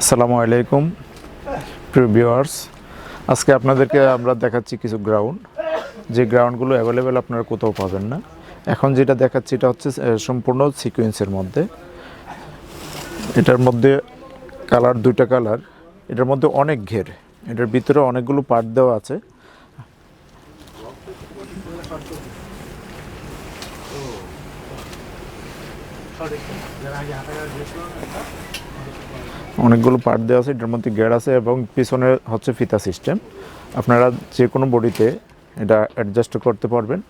আসসালামু আলাইকুম, প্রিয় ভিউয়ার্স আজকে আপনাদেরকে আমরা দেখাচ্ছি কিছু গ্রাউন্ড যে গ্রাউন্ডগুলো অ্যাভেলেবেল আপনারা কোথাও পাবেন না। এখন যেটা দেখাচ্ছি এটা হচ্ছে সম্পূর্ণ সিকোয়েন্সের মধ্যে। এটার মধ্যে কালার দুইটা কালার এটার মধ্যে অনেক ঘের। এটার ভিতরে অনেকগুলো পার্ট দেওয়া আছে। অনেকগুলো পার্ট দেওয়া আছে, এটার মধ্যে গেট আছে এবং পিছনে হচ্ছে ফিতা সিস্টেম আপনারা যে কোনো বডিতে এটা অ্যাডজাস্ট করতে পারবেন।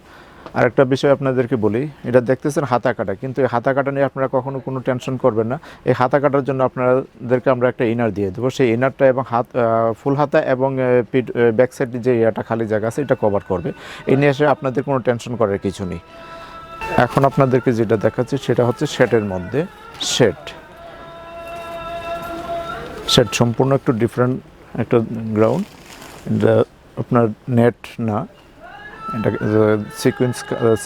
আর একটা বিষয় আপনাদেরকে বলি, এটা দেখতেছেন হাতা কাটা, কিন্তু এই হাতা কাটা নিয়ে আপনারা কখনো কোনো টেনশন করবেন না। এই হাতা কাটার জন্য আপনাদেরকে আমরা একটা ইনার দিয়ে দেবো। সেই ইনারটা এবং হাত ফুল হাতা এবং পিঠ ব্যাক সাইড যে ইয়াটা খালি জায়গা আছে, এটা কভার করবে। এই নিয়ে এসে আপনাদের কোনো টেনশন করার কিছু নেই। এখন আপনাদেরকে যেটা দেখাচ্ছি সেটা হচ্ছে শেটের মধ্যে শেড। সেট সম্পূর্ণ একটু ডিফারেন্ট একটা গ্রাউন্ড এটা আপনার নেট না। এটা সিকুয়েন্স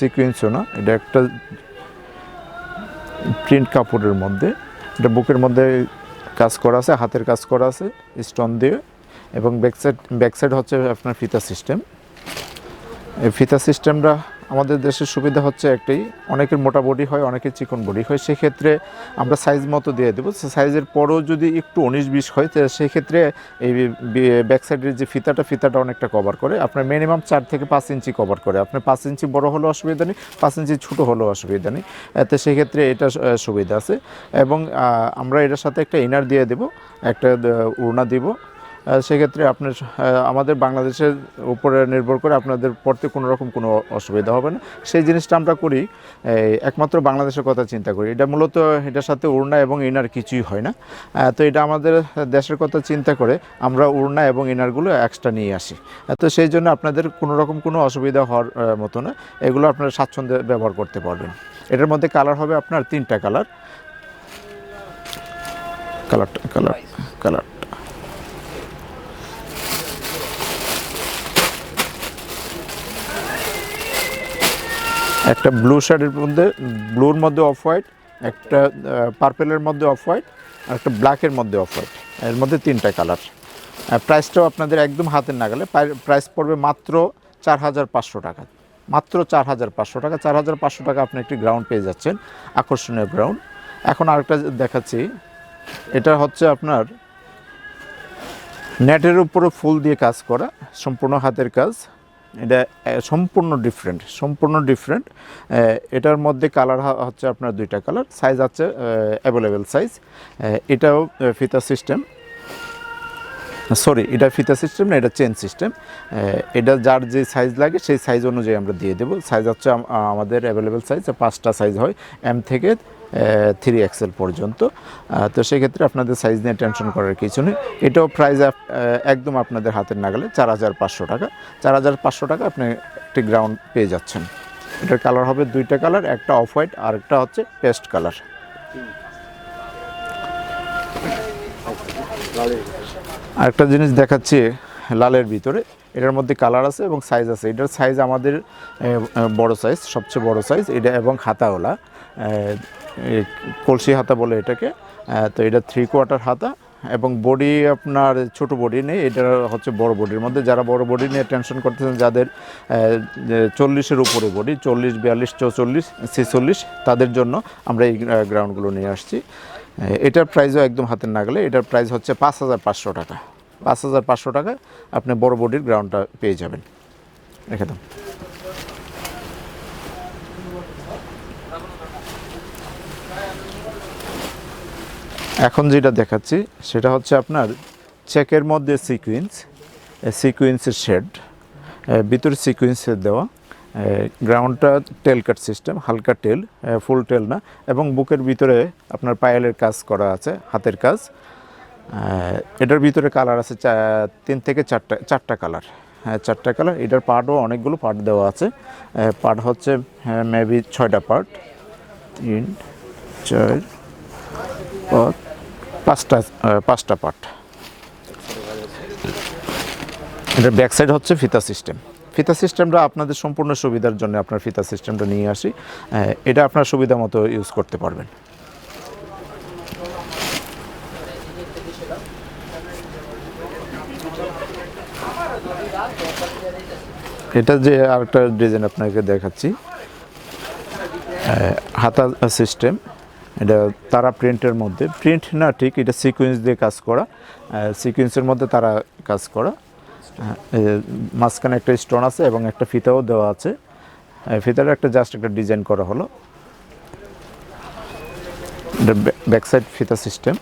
সিকুয়েন্সও না। এটা একটা প্রিন্ট কাপড়ের মধ্যে। এটা বুকের মধ্যে কাজ করা আছে, হাতের কাজ করা আছে স্টোন দিয়ে। এবং ব্যাক সাইড ব্যাক সাইড হচ্ছে আপনার ফিতা সিস্টেম এই ফিতা সিস্টেমটা আমাদের দেশের সুবিধা হচ্ছে একটাই অনেকের মোটা বডি হয়, অনেকের চিকন বডি হয়। সেক্ষেত্রে আমরা সাইজ মতো দিয়ে দেবো। সাইজের পরেও যদি একটু উনিশ বিশ হয়, তো সেক্ষেত্রে এই ব্যাক সাইডের যে ফিতাটা ফিতাটা অনেকটা কভার করে। আপনার মিনিমাম চার থেকে পাঁচ ইঞ্চি কভার করে। আপনার পাঁচ ইঞ্চি বড় হলেও অসুবিধা নেই, পাঁচ ইঞ্চি ছোটো হলেও অসুবিধা নেই। তো সেক্ষেত্রে এটা সুবিধা আছে। এবং আমরা এটার সাথে একটা ইনার দিয়ে দেব, একটা উড়না দিব। সেক্ষেত্রে আপনার আমাদের বাংলাদেশের উপরে নির্ভর করে আপনাদের পড়তে কোনো রকম কোনো অসুবিধা হবে না। সেই জিনিসটা আমরা করি একমাত্র বাংলাদেশের কথা চিন্তা করি। এটা মূলত এটার সাথে উড়না এবং ইনার কিছুই হয় না। তো এটা আমাদের দেশের কথা চিন্তা করে আমরা উড়না এবং ইনারগুলো এক্সট্রা নিয়ে আসি। তো সেই জন্য আপনাদের কোনো রকম কোনো অসুবিধা হওয়ার মতো না। এগুলো আপনারা স্বাচ্ছন্দ্যে ব্যবহার করতে পারবেন। এটার মধ্যে কালার হবে আপনার তিনটা কালার। কালারটা, কালার কালার। একটা ব্লু শার্টের মধ্যে, ব্লুর মধ্যে অফ হোয়াইট, একটা পার্পেলের মধ্যে অফ হোয়াইট, আর একটা ব্ল্যাকের মধ্যে অফ হোয়াইট। এর মধ্যে তিনটা কালার। প্রাইসটাও আপনাদের একদম হাতের নাগালে। প্রাইস পড়বে মাত্র চার হাজার পাঁচশো টাকা। মাত্র চার হাজার পাঁচশো টাকা। চার হাজার পাঁচশো টাকা আপনি একটি গ্রাউন্ড পেয়ে যাচ্ছেন। আকর্ষণীয় গ্রাউন্ড এখন আরেকটা দেখাচ্ছি। এটা হচ্ছে আপনার নেটের উপরে ফুল দিয়ে কাজ করা, সম্পূর্ণ হাতের কাজ। এটা সম্পূর্ণ ডিফারেন্ট সম্পূর্ণ ডিফারেন্ট এটার মধ্যে কালার হচ্ছে আপনার দুইটা কালার সাইজ আছে অ্যাভেলেবেল সাইজ এটাও ফিতা সিস্টেম সরি এটা ফিতা সিস্টেম না, এটা চেন সিস্টেম এটা যার যে সাইজ লাগে, সেই সাইজ অনুযায়ী আমরা দিয়ে দেবো। সাইজ হচ্ছে আমাদের অ্যাভেলেবেল সাইজ পাঁচটা সাইজ হয় এম থেকে থ্রি এক্সেল পর্যন্ত। তো সেক্ষেত্রে আপনাদের সাইজ নিয়ে টেনশন করার কিছু নেই। এটাও প্রাইস একদম আপনাদের হাতের নাগালে চার হাজার পাঁচশো টাকা। চার হাজার পাঁচশো টাকা আপনি একটি গ্রাউন্ড পেয়ে যাচ্ছেন। এটার কালার হবে দুইটা কালার একটা অফ হোয়াইট আর একটা হচ্ছে পেস্ট কালার আরেকটা জিনিস দেখাচ্ছি লালের ভিতরে। এটার মধ্যে কালার আছে এবং সাইজ আছে। এটার সাইজ আমাদের বড় সাইজ সবচেয়ে বড় সাইজ এটা এবং এ, কলসি হাতা বলে এটাকে তো এটা থ্রি কোয়ার্টার হাতা এবং বডি আপনার ছোট বডি নেই, এটা হচ্ছে বড় বডির মধ্যে। যারা বড় বডি নিয়ে টেনশন করতেছেন, যাদের চল্লিশের উপরে বডি চল্লিশ, বিয়াল্লিশ, চৌচল্লিশ, ছেচল্লিশ, তাদের জন্য আমরা এই গ্রাউন্ডগুলো নিয়ে আসছি। এটার প্রাইসও একদম হাতের নাগালে। এটার প্রাইস হচ্ছে পাঁচ হাজার পাঁচশো টাকা। পাঁচ হাজার পাঁচশো টাকা আপনি বড় বডির গ্রাউন্ডটা পেয়ে যাবেন। রেখে দাম এখন যেটা দেখাচ্ছি, সেটা হচ্ছে আপনার চেকের মধ্যে সিকুয়েন্স সিকুয়েন্সের শেড ভিতরে সিকুয়েন্সের দেওয়া গ্রাউন্ডটা টেল কাট সিস্টেম হালকা টেল ফুল টেল না, এবং বুকের ভিতরে আপনার পায়েলের কাজ করা আছে, হাতের কাজ। এটার ভিতরে কালার আছে তিন থেকে চারটা চারটা কালার হ্যাঁ চারটা কালার এটার পার্টও অনেকগুলো পার্ট দেওয়া আছে। পার্ট হচ্ছে মেবি ছয়টা পার্ট তিন চার পাঁচটা পাঁচটা পার্ট এটা ব্যাক সাইড হচ্ছে ফিতা সিস্টেম ফিতা সিস্টেমটা আপনাদের সম্পূর্ণ সুবিধার জন্য আপনার ফিতা সিস্টেমটা নিয়ে আসি। এটা আপনার সুবিধা মতো ইউজ করতে পারবেন। এটা যে আরেকটা ডিজাইন আপনাকে দেখাচ্ছি। হাতা সিস্টেম এটা তারা প্রিন্টের মধ্যে। প্রিন্ট না ঠিক, এটা সিকোয়েন্স দিয়ে কাজ করা। সিকোয়েন্সের মধ্যে তারা কাজ করা। মাঝখানে একটা স্টোন আছে এবং একটা ফিতাও দেওয়া আছে। ফিতার একটা জাস্ট একটা ডিজাইন করা হলো। এটা ব্যাক সাইড ফিতা সিস্টেম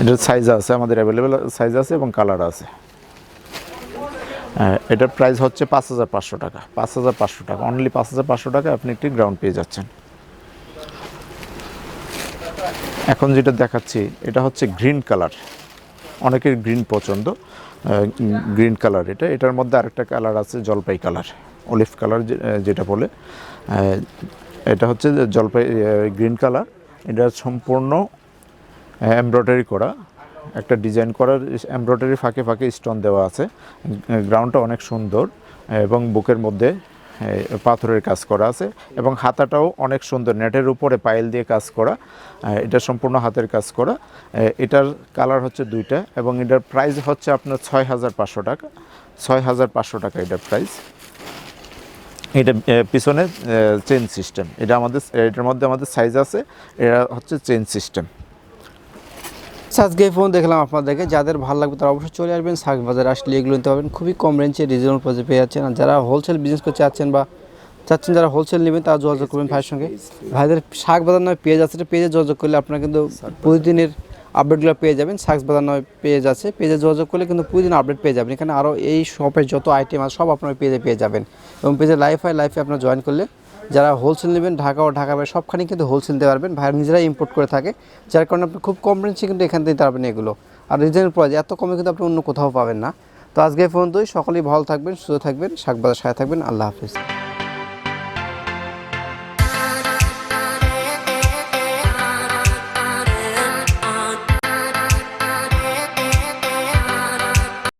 এটার সাইজ আছে, আমাদের অ্যাভেলেবেল সাইজ আছে এবং কালার আছে। এটার প্রাইস হচ্ছে পাঁচ হাজার পাঁচশো টাকা। পাঁচ হাজার পাঁচশো টাকা। অনলি পাঁচ হাজার পাঁচশো টাকা আপনি একটি গ্রাউন্ড পেয়ে যাচ্ছেন। এখন যেটা দেখাচ্ছি, এটা হচ্ছে গ্রিন কালার। অনেকের গ্রিন পছন্দ গ্রিন কালার এটা। এটার মধ্যে আরেকটা কালার আছে, জলপাই কালার। অলিভ কালার যেটা বলে। এটা হচ্ছে জলপাই গ্রিন কালার। এটা সম্পূর্ণ এমব্রয়ডারি করা। একটা ডিজাইন করার এমব্রয়ডারি ফাঁকে ফাঁকে স্টোন দেওয়া আছে। গ্রাউন্ডটা অনেক সুন্দর, এবং বুকের মধ্যে পাথরের কাজ করা আছে এবং হাতাটাও অনেক সুন্দর নেটের উপরে পাইল দিয়ে কাজ করা। এটা সম্পূর্ণ হাতের কাজ করা। এটার কালার হচ্ছে দুইটা এবং এটার প্রাইস হচ্ছে আপনার ছয় হাজার পাঁচশো টাকা। ছয় হাজার পাঁচশো টাকা এটার প্রাইস। এটা পিছনে চেন সিস্টেম। এটা আমাদের, এটার মধ্যে আমাদের সাইজ আছে। এটা হচ্ছে চেন সিস্টেম। আজকে ফোন দেখলাম আপনাদেরকে যাদের ভালো লাগবে তারা অবশ্যই চলে আসবেন শাক বাজারে আসলে এগুলো নিতে পারবেন। খুবই কম রেঞ্জে রিজনেবল প্রাইসে পেয়ে যাচ্ছেন। আর যারা হোলসেল বিজনেস করতে চাচ্ছেন বা চাচ্ছেন যারা হোলসেল নেবেন তারা যোগাযোগ করবেন ভাইয়ের সঙ্গে। ভাইদের শাক বাজার নয় পেঁয়াজ আছে পেজে যোগাযোগ করলে আপনারা কিন্তু প্রতিদিনের আপডেটগুলো পেয়ে যাবেন। শাক বাজার নয় পেজ আছে। পেজে যোগাযোগ করলে কিন্তু প্রতিদিন আপডেট পেয়ে যাবেন। এখানে আরও এই শপের যত আইটেম আছে সব আপনারা পেজে পেয়ে যাবেন। এবং পেজে লাইফ হয় লাইফে আপনারা জয়েন করলে যারা হোলসেল নেবেন, ঢাকা ও ঢাকা বাইরে সবখানে কিন্তু হোলসেল দিতে পারবেন। ভাইয়ের নিজেরাই ইম্পোর্ট করে থাকে। যার কারণে আপনি খুব কম রেঞ্জে কিন্তু এখান থেকে পারবেন এগুলো। আর রিজনেবল প্রাইস এত কমে কিন্তু আপনি অন্য কোথাও পাবেন না। তো আজকে এই পর্যন্তই। সকলেই ভালো থাকবেন, সুস্থ থাকবেন শাক বাজার সাথে থাকবেন। আল্লাহ হাফিজ।